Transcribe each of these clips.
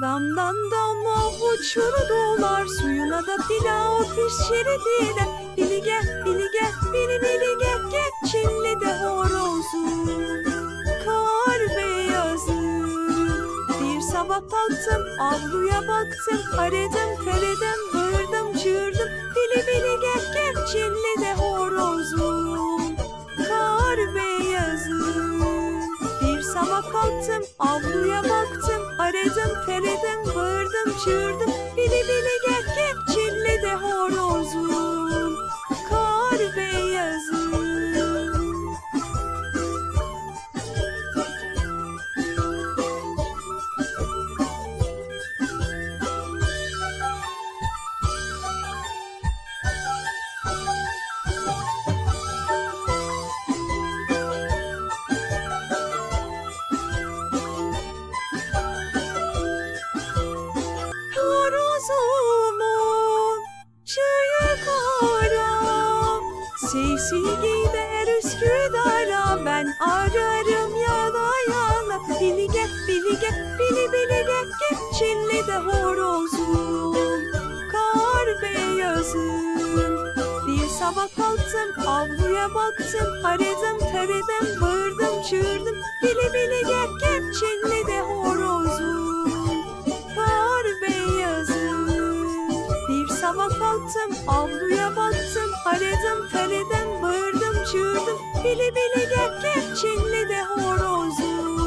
Damdan dama uçurdular Suyuna da pilav pişirdiler Bilige bilige bili bilige Geçinli de horozum Kar beyazı. Bir sabah kalktım avluya baktım Aradım taradım bağırdım çığırdım Bili bili gel geçinli de horozum Kar beyazı. Bir sabah kalktım avluya baktım Aradım taradım bağırdım çığırdım Bili bili Sesi gider Üsküdar'a Ben ararım yana yana. Bilige bilige bili bilige Geçinli de horozum Kar beyazım Bir sabah kalktım avluya baktım Aradım taradım bağırdım çığırdım. Bili bilige geçinli de horozum Kar beyazı Bir sabah kalktım avluya Aradım taradım bağırdım çığırdım. Bili bili gel geçinli de horozum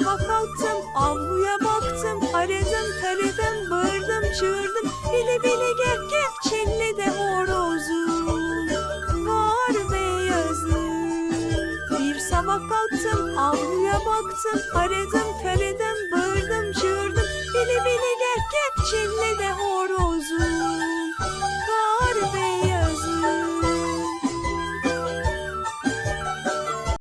sabah kalktım avluya baktım Aradım taradım bağırdım çığırdım. Bili bili gel gel çilli de horozum Kar beyazı Bir sabah kalktım avluya baktım Aradım taradım bağırdım çığırdım